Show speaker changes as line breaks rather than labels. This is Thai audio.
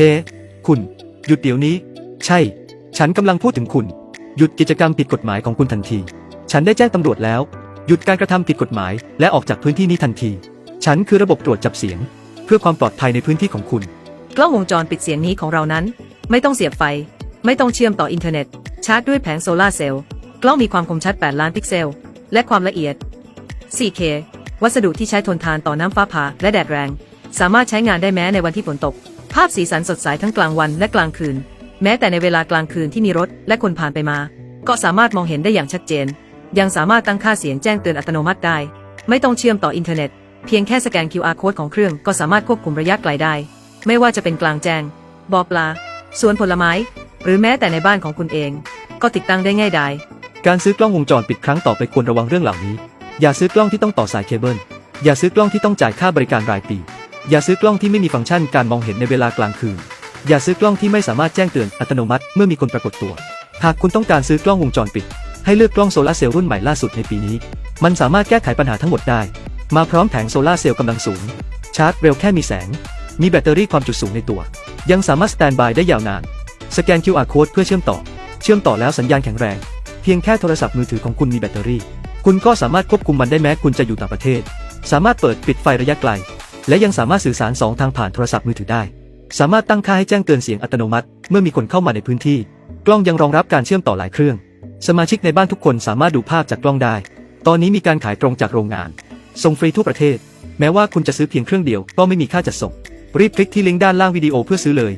ฮ้คุณ หยุดเดี๋ยวนี้ ใช่ ฉันกำลังพูดถึงคุณ หยุดกิจกรรมผิดกฎหมายของคุณทันที ฉันได้แจ้งตำรวจแล้ว หยุดการกระทำผิดกฎหมาย และออกจากพื้นที่นี้ทันที ฉันคือระบบตรวจจับเสียง เพื่อความปลอดภัยในพื้นที่ของคุณ
กล้องวงจรปิดเสียงนี้ของเรานั้น ไม่ต้องเสียบไฟ ไม่ต้องเชื่อมต่ออินเทอร์เน็ต ชาร์จด้วยแผงโซลาร์เซลล์ กล้องมีความคมชัด 8 ล้านพิกเซล และความละเอียด 4K วัสดุที่ใช้ทนทานต่อน้ำฟ้าผ่าและแดดแรง สามารถใช้งานได้แม้ในวันที่ฝนตก ภาพสีสันสดใสทั้งกลางวันและกลางคืน แม้แต่ในเวลากลางคืนที่มีรถและคนผ่านไปมา ก็สามารถมองเห็นได้อย่างชัดเจน ยังสามารถตั้งค่าเสียงแจ้งเตือนอัตโนมัติได้ ไม่ต้องเชื่อมต่ออินเทอร์เน็ต เพียงแค่สแกน QR code ของเครื่องก็สามารถควบคุมระยะไกลได้ ไม่ว่าจะเป็นกลางแจ้งบอปลาสวนผลไม้ หรือแม้แต่ในบ้านของคุณเอง ก็ติดตั้งได้ง่ายดาย
การซื้อกล้องวงจรปิดครั้งต่อไปควรระวังเรื่องเหล่านี้ อย่าซื้อกล้องที่ต้องต่อสายเคเบิล อย่าซื้อกล้องที่ต้องจ่ายค่าบริการรายปี อย่าซื้อกล้องที่ไม่มีฟังก์ชันการมองเห็นในเวลากลางคืน อย่าซื้อกล้องที่ไม่สามารถแจ้งเตือนอัตโนมัติเมื่อมีคนปรากฏตัว หากคุณต้องการซื้อกล้องวงจรปิด ให้เลือกกล้องโซลาเซลล์รุ่นใหม่ล่าสุดในปีนี้ มันสามารถแก้ไขปัญหาทั้งหมดได้ มาพร้อมแผงโซลาเซลล์กำลังสูง ชาร์จเร็วแค่มีแสง มีแบตเตอรี่ความจุสูงในตัว ยังสามารถสแตนบายได้ยาวนาน สแกน QR code เพื่อเชื่อมต่อ เชื่อมต่อแล้วสัญญาณแข็งแรง เพียงแค่โทรศัพท์มือถือของคุณมีแบตเตอรี่ คุณก็สามารถควบคุมมันได้แม้คุณจะอยู่ต่างประเทศ สามารถเปิดปิดไฟระยะไกล และยังสามารถสื่อสารสองทางผ่านโทรศัพท์มือถือได้ สามารถตั้งค่าให้แจ้งเตือนเสียงอัตโนมัติ เมื่อมีคนเข้ามาในพื้นที่ กล้องยังรองรับการเชื่อมต่อหลายเครื่อง สมาชิกในบ้านทุกคนสามารถดูภาพจากกล้องได้ ตอนนี้มีการขายตรงจากโรงงาน ส่งฟรีทั่วประเทศ แม้ว่าคุณจะซื้อเพียงเครื่องเดียวก็ไม่มีค่าจัดส่ง รีบคลิกที่ลิงก์ด้านล่างวิดีโอเพื่อซื้อเลย